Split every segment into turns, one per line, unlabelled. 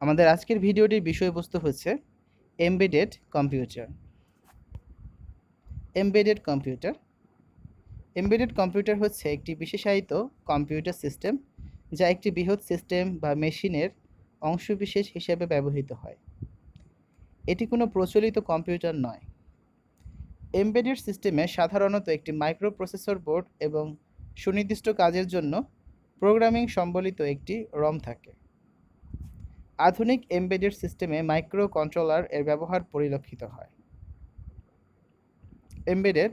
আমাদের আজকের ভিডিওটির বিষয়বস্তু হচ্ছে embedded computer embedded computer embedded computer হচ্ছে একটি বিশেষায়িত কম্পিউটার সিস্টেম যা একটি বৃহৎ সিস্টেম বা মেশিনের অংশবিশেষ হিসেবে ব্যবহৃত হয়। এটি কোনো প্রচলিত কম্পিউটার নয়। এমবেডেড সিস্টেমে সাধারণত একটি মাইক্রোপ্রসেসর বোর্ড এবং সুনির্দিষ্ট কাজের জন্য প্রোগ্রামিং সম্বলিত একটি রম থাকে। আধুনিক এমবেডেড সিস্টেমে মাইক্রো কন্ট্রোলার এর ব্যবহার পরিলক্ষিত হয়। এমবেডেড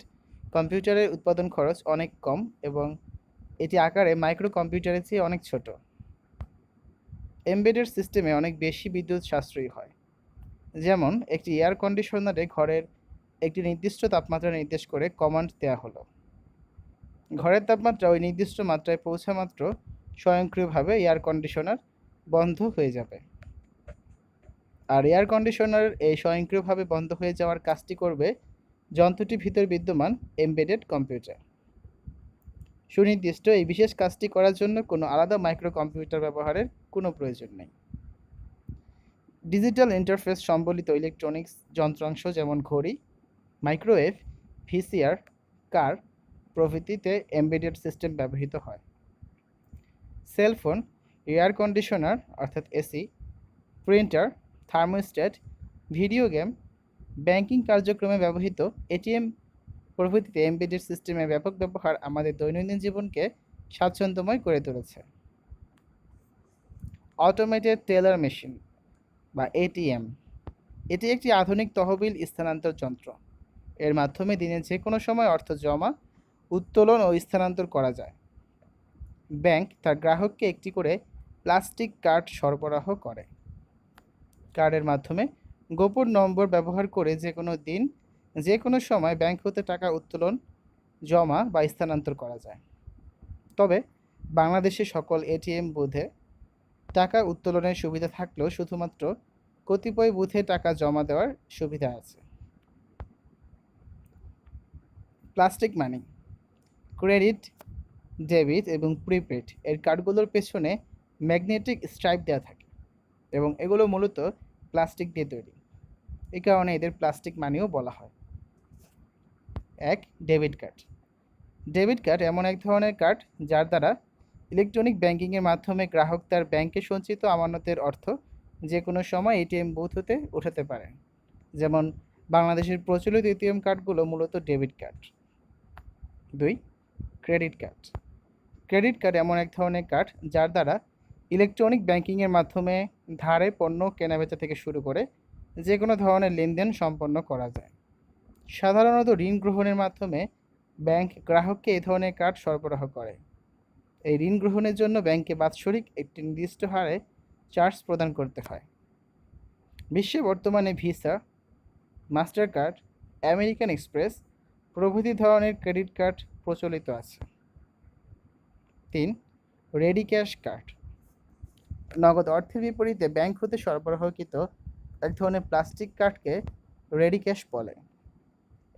কম্পিউটারের উৎপাদন খরচ অনেক কম এবং এটি আকারে মাইক্রো কম্পিউটারের চেয়ে অনেক ছোট। এমবেডেড সিস্টেমে অনেক বেশি বিদ্যুৎ সাশ্রয়ী হয়। যেমন, একটি এয়ার কন্ডিশনারে ঘরের একটি নির্দিষ্ট তাপমাত্রা নির্দেশ করে কমান্ড দেওয়া হলো। ঘরের তাপমাত্রা ওই নির্দিষ্ট মাত্রায় পৌঁছা মাত্র স্বয়ংক্রিয়ভাবে এয়ার কন্ডিশনার বন্ধ হয়ে যাবে। আর এয়ার কন্ডিশনার এই স্বয়ংক্রিয়ভাবে বন্ধ হয়ে যাওয়ার কাজটি করবে যন্ত্রটির ভিতর বিদ্যমান এমবেডেড কম্পিউটার সুনির্দিষ্ট এই বিশেষ কাজটি করার জন্য কোনো আলাদা মাইক্রো কম্পিউটার ব্যবহারের কোনো প্রয়োজন নেই। ডিজিটাল ইন্টারফেস সম্বলিত ইলেকট্রনিক্স যন্ত্রাংশ যেমন ঘড়ি মাইক্রোওয়েভ ভিসিআর কার প্রভৃতিতে এমবেডেড সিস্টেম ব্যবহৃত হয়। সেলফোন এয়ার কন্ডিশনার অর্থাৎ AC printer thermostat, video game, banking কার্যক্রমে ব্যবহৃত এটিএম প্রভৃতিতে এমবেডেড সিস্টেমের ব্যাপক ব্যবহার আমাদের দৈনন্দিন জীবনকে স্বাচ্ছন্দ্যময় করে তুলেছে। অটোমেটেড টেলার মেশিন বা এটিএম এটি একটি আধুনিক তহবিল স্থানান্তর যন্ত্র। এর মাধ্যমে দিনের যে কোনো সময় অর্থ জমা, উত্তোলন ও স্থানান্তর করা যায়। ব্যাংক তার গ্রাহককে একটি করে প্লাস্টিক কার্ড সরবরাহ করে। কার্ডের মাধ্যমে গোপন নম্বর ব্যবহার করে যে কোনো দিন, যে কোনো সময় ব্যাংক হতে টাকা উত্তোলন, জমা বা স্থানান্তর করা যায়। তবে বাংলাদেশে সকল এটিএম বুথে টাকা উত্তোলনের সুবিধা থাকলেও শুধুমাত্র কতিপয় বুথে টাকা জমা দেওয়ার সুবিধা আছে। প্লাস্টিক মানি ক্রেডিট ডেবিট এবং প্রিপেড এর কার্ডগুলোর পেছনে ম্যাগনেটিক স্ট্রাইপ দেওয়া থাকে এবং এগুলো মূলত প্লাস্টিক দিয়ে তৈরি। এই কারণে এদের প্লাস্টিক মানিও বলা হয়। এক, ডেবিট কার্ড। ডেবিট কার্ড এমন এক ধরনের কার্ড যার দ্বারা ইলেকট্রনিক ব্যাংকিংয়ের মাধ্যমে গ্রাহক তার ব্যাংকে সঞ্চিত আমানতের অর্থ যে কোনো সময় এটিএম বুথ হতে উঠাতে পারে। যেমন বাংলাদেশের প্রচলিত এটিএম কার্ডগুলো মূলত ডেবিট কার্ড। দুই, ক্রেডিট কার্ড। ক্রেডিট কার্ড এমন এক ধরনের কার্ড যার দ্বারা ইলেকট্রনিক ব্যাংকিংয়ের মাধ্যমে ধারে পণ্য কেনাবেচা থেকে শুরু করে যে কোনো ধরনের লেনদেন সম্পন্ন করা যায়। সাধারণত ঋণ গ্রহণের মাধ্যমে ব্যাংক গ্রাহককে এ ধরনের কার্ড সরবরাহ করে। এই ঋণ গ্রহণের জন্য ব্যাংকে বাৎসরিক একটি নির্দিষ্ট হারে চার্জ প্রদান করতে হয়। বিশ্বে বর্তমানে Visa Master card American Express প্রভৃতি ধরনের ক্রেডিট কার্ড প্রচলিত আছে। তিন, রেডি ক্যাশ কার্ড। নগদ অর্থের বিপরীতে ব্যাংক হতে সরবরাহকৃত এক ধরনের প্লাস্টিক কার্ডকে রেডি ক্যাশ বলে।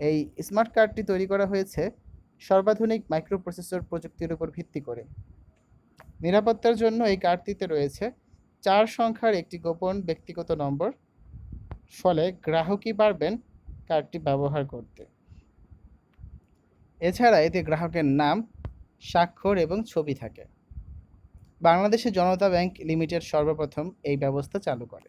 এই স্মার্ট কার্ডটি তৈরি করা হয়েছে সর্বাধুনিক মাইক্রোপ্রসেসর প্রযুক্তির উপর ভিত্তি করে। নিরাপত্তার জন্য এই কার্ডটিতে রয়েছে চার সংখ্যার একটি গোপন ব্যক্তিগত নম্বর, ফলে গ্রাহকই পারবেন কার্ডটি ব্যবহার করতে। এছাড়া এতে গ্রাহকের নাম, স্বাক্ষর এবং ছবি থাকে। বাংলাদেশে জনতা ব্যাংক লিমিটেড সর্বপ্রথম এই ব্যবস্থা চালু করে।